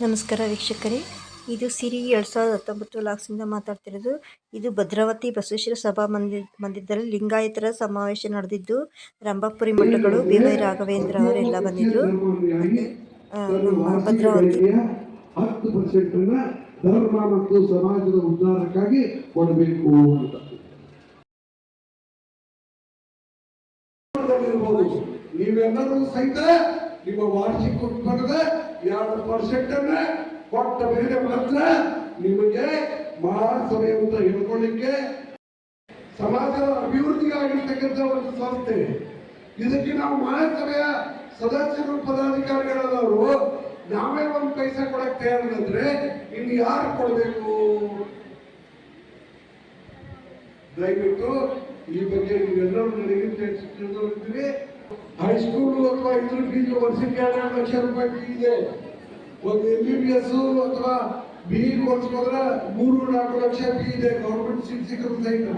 ನಮಸ್ಕಾರ ವೀಕ್ಷಕರೇ ಇದು ಸಿರಿ ಎರಡು ಸಾವಿರದ ಹತ್ತೊಂಬತ್ತು ಲಾಕ್ಸಿಂದ ಮಾತಾಡ್ತಿರೋದು ಇದು ಭದ್ರಾವತಿ ಬಸವೇಶ್ವರ ಸಭಾ ಮಂದಿ, ಮಂದಿರದಲ್ಲಿ ಲಿಂಗಾಯತರ ಸಮಾವೇಶ ನಡೆದಿದ್ದು, ರಂಭಾಪುರಿ ಮಠಗಳು ಬಿ ವೈ ರಾಘವೇಂದ್ರ ಅವರೆಲ್ಲ ಬಂದಿದ್ದರು ಭದ್ರಾವತಿ ಹತ್ತು ಪರ್ಸೆಂಟ್ ಧರ್ಮ ಮತ್ತು ಸಮಾಜದ ಉದ್ಧಾರಕ್ಕಾಗಿ ಕೊಡಬೇಕು ಅಂತ. ನೀವೆಲ್ಲರೂ ಸಹಿತ ನಿಮ್ಮ ವಾರ್ಷಿಕ ಉತ್ಪನ್ನದ ಎರಡು ಪರ್ಸೆಂಟ್ ಅನ್ನ ಕೊಟ್ಟ ಮೇಲೆ ಮಾತ್ರ ನಿಮಗೆ ಮಹಾಸಭೆ ಅಂತ ಹೇಳ್ಕೊಳ್ಳಿಕ್ಕೆ ಸಮಾಜದ ಅಭಿವೃದ್ಧಿಗಾಗಿರ್ತಕ್ಕಂಥ ಒಂದು ಸಂಸ್ಥೆ. ಇದಕ್ಕೆ ನಾವು ಮಹಾಸಭೆಯ ಸದಸ್ಯರು ಪದಾಧಿಕಾರಿಗಳವರು ನಾವೇ ಒಂದು ಪೈಸೆ ಕೊಡಕ್ ತಯಾರಿದ್ರೆ ಇನ್ನು ಯಾರು ಕೊಡಬೇಕು? ದಯವಿಟ್ಟು ಈ ಬಗ್ಗೆ ನೀವೆಲ್ಲರೂ ನನಗೆ ತಿಳಿದಿರ್ತೀವಿ ಹೈಸ್ಕೂಲ್ ಅಥವಾ ಇದ್ರ ಫೀಸ್ ವರ್ಷಕ್ಕೆ ಎರಡು ಲಕ್ಷ ರೂಪಾಯಿ ಫೀಸ್ ಇದೆ. ಒಂದು ಎಂ ಬಿ ಬಿ ಎಸ್ ಅಥವಾ ಬಿ ಕೋರ್ಸ್ ಹೋದ್ರೆ ಮೂರು ನಾಲ್ಕು ಲಕ್ಷ ಫೀ ಇದೆ ಗೌರ್ಮೆಂಟ್ ಸೀಟ್ ಸಿಕ್ಕರು ಸಹಿತ.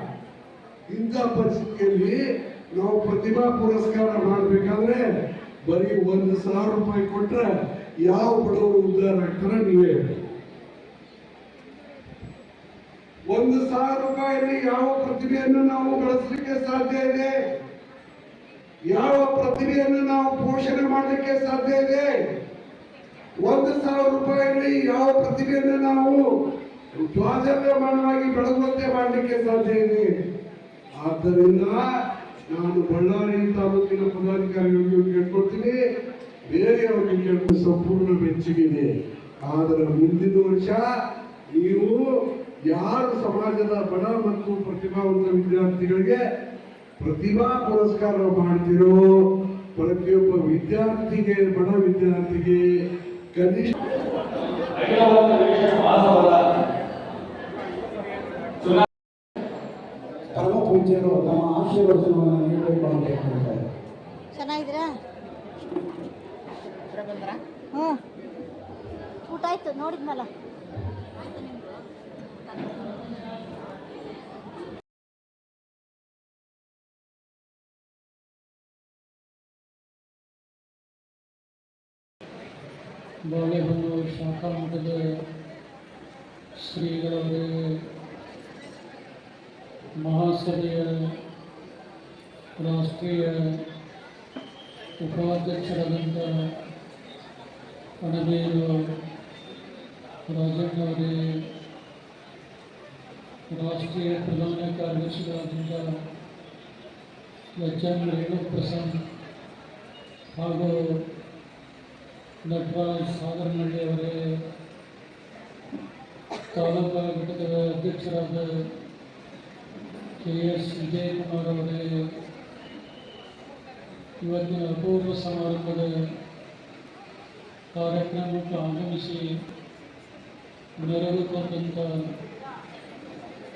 ಇಂಥ ಪರಿಸ್ಥಿತಿಯಲ್ಲಿ ನಾವು ಪ್ರತಿಭಾ ಪುರಸ್ಕಾರ ಮಾಡಬೇಕಾದ್ರೆ ಬರೀ ಒಂದು ಸಾವಿರ ರೂಪಾಯಿ ಕೊಟ್ರೆ ಯಾವ ಬಡವರು ಉದ್ಧಾರ ಆಗ್ತಾರೆ ನೀವೇ. ಒಂದು ಸಾವಿರ ರೂಪಾಯಿಯಲ್ಲಿ ಯಾವ ಪ್ರತಿಭೆಯನ್ನು ನಾವು ಬೆಳೆಸಲಿಕ್ಕೆ ಸಾಧ್ಯ ಇದೆ? ಯಾವ ಪ್ರತಿಭೆಯನ್ನು ನಾವು ಪೋಷಣೆ ಮಾಡಲಿಕ್ಕೆ ಸಾಧ್ಯ ಇದೆ? ಒಂದು ಸಾವಿರ ರೂಪಾಯಿಯಲ್ಲಿ ಯಾವ ಪ್ರತಿಭೆಯನ್ನು ನಾವು ಸ್ವಾತಂತ್ರ್ಯಮಾನವಾಗಿ ಬೆಳಗುವಂತೆ ಮಾಡಲಿಕ್ಕೆ ಸಾಧ್ಯ ಇದೆ? ಆದ್ದರಿಂದ ನಾನು ಬಳ್ಳಾರಿ ತಾಲೂಕಿನ ಪದಾಧಿಕಾರಿಗಳಿಗೆ ಕೇಳ್ಕೊಳ್ತೀನಿ ಬೇರೆಯವರಿಗೆ ಕೇಳ್ಕೊಂಡು ಸಂಪೂರ್ಣ ಮೆಚ್ಚುಗಿದೆ ಆದರೆ ಮುಂದಿನ ವರ್ಷ ನೀವು ಯಾರು ಸಮಾಜದ ಬಡ ಮತ್ತು ಪ್ರತಿಭಾವಂತ ವಿದ್ಯಾರ್ಥಿಗಳಿಗೆ ಪ್ರತಿಭಾ ಪುರಸ್ಕಾರ ಮಾಡ್ತಿರೋ ಪ್ರತಿಯೊಬ್ಬ ವಿದ್ಯಾರ್ಥಿಗೆ ಬಡ ವಿದ್ಯಾರ್ಥಿಗೆ ಕನಿಷ್ಠ ಪರಮ ಪೂಜ್ಯರು ನಮ್ಮ ಆಶೀರ್ವಚನವನ್ನು ನೀಡಬೇಕು ಅಂತ ಹೇಳ್ತಾರೆ. ಚೆನ್ನಾಗಿದ್ದೀರಾ? ಹ್ಞೂ ಊಟ ಆಯ್ತು ನೋಡಿದ್ನಲ್ಲ. ಬಾಳೆಹೊನ್ನೂರು ಶಾಖಾ ಮಠದ ಶ್ರೀಗಳವರೇ ಮಹಾಸಭೆಯ ರಾಷ್ಟ್ರೀಯ ಉಪಾಧ್ಯಕ್ಷರಾದಂಥ ಅಣಬೇರು ರಾಜಣ್ಣವರೇ ರಾಷ್ಟ್ರೀಯ ಪ್ರಧಾನ ಕಾರ್ಯದರ್ಶಿಗಳಾದಂಥ ಎಚ್ ಎಂ ರೇಣುಪ್ರಸನ್ನ ಹಾಗೂ ನಟರಾಜ್ ಸಾಗರನಹಳ್ಳಿ ಅವರೇ ತಾಲೂಕಾ ಘಟಕದ ಅಧ್ಯಕ್ಷರಾದ ಕೆ ಎಸ್ ವಿಜಯಕುಮಾರ್ ಅವರೇ ಇವತ್ತಿನ ಅಪೂರ್ವ ಸಮಾರಂಭದ ಕಾರ್ಯಕ್ರಮಕ್ಕೆ ಆಗಮಿಸಿ ನೆರವು ತಂದಂಥ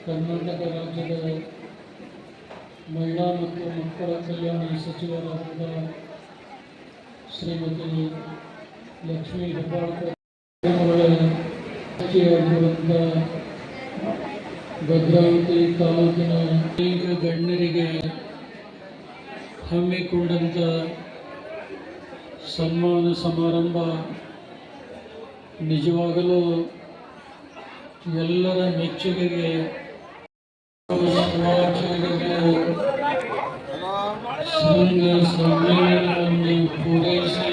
ಕರ್ನಾಟಕ ರಾಜ್ಯದ ಮಹಿಳಾ ಮತ್ತು ಮಕ್ಕಳ ಕಲ್ಯಾಣ ಸಚಿವರಾದ ಶ್ರೀಮತಿ ಲಕ್ಷ್ಮೀ ಹೆಬ್ಬಾಳ್ಕರ್ ಭದ್ರಾವತಿ ತಾಲೂಕಿನ ಅನೇಕ ಗಣ್ಯರಿಗೆ ಹಮ್ಮಿಕೊಂಡಂಥ ಸನ್ಮಾನ ಸಮಾರಂಭ ನಿಜವಾಗಲೂ ಎಲ್ಲರ ಮೆಚ್ಚುಗೆಗೆ ಸಂಘ ಸಮ್ಮೇಳನವನ್ನು ಪೂರೈಸಿ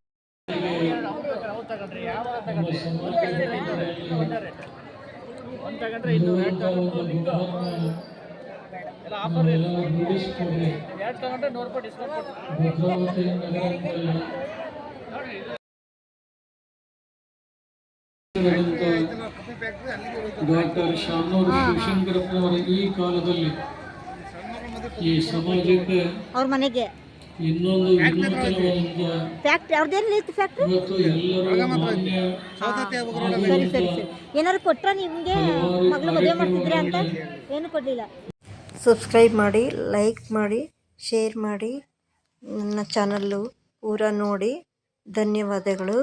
ನಗರದ ಯಾವ ನಮ್ಮ ಸಮಾಜದಲ್ಲಿ ಇರುವಂಥ ಒಂದು ನಾವೆಲ್ಲ ರೂಢಿಸಿಕೊಂಡು ಭದ್ರಾವತಿ ನಗರದಲ್ಲಿ ಡಾಕ್ಟರ್ ಶಾಮನೂರು ಶಿವಶಂಕರಪ್ಪನವರ ಈ ಕಾಲದಲ್ಲಿ ಈ ಸಮಾಜಕ್ಕೆ ಅವ್ರ ಮನೆಗೆ. ಇನ್ನೊಂದು ಒಂದು ಫ್ಯಾಕ್ಟ್ರಿ ಅವ್ರದ್ದೇನು ಇತ್ತು ಫ್ಯಾಕ್ಟ್ರಿ ಇವತ್ತು ಎಲ್ಲರೂ ಮಾನ್ಯ ಸರಿ ಸರಿ ಸರಿ. ಏನಾದ್ರು ಕೊಟ್ರ ನಿಮಗೆ ಮಗಳು ಮದುವೆ ಮಾಡ್ತಿದ್ರೆ ಅಂತ? ಏನು ಕೊಡಲಿಲ್ಲ? ಸಬ್ಸ್ಕ್ರೈಬ್ ಮಾಡಿ ಲೈಕ್ ಮಾಡಿ ಶೇರ್ ಮಾಡಿ. ನನ್ನ ಚಾನಲ್ಲು ಪೂರ ನೋಡಿ. ಧನ್ಯವಾದಗಳು.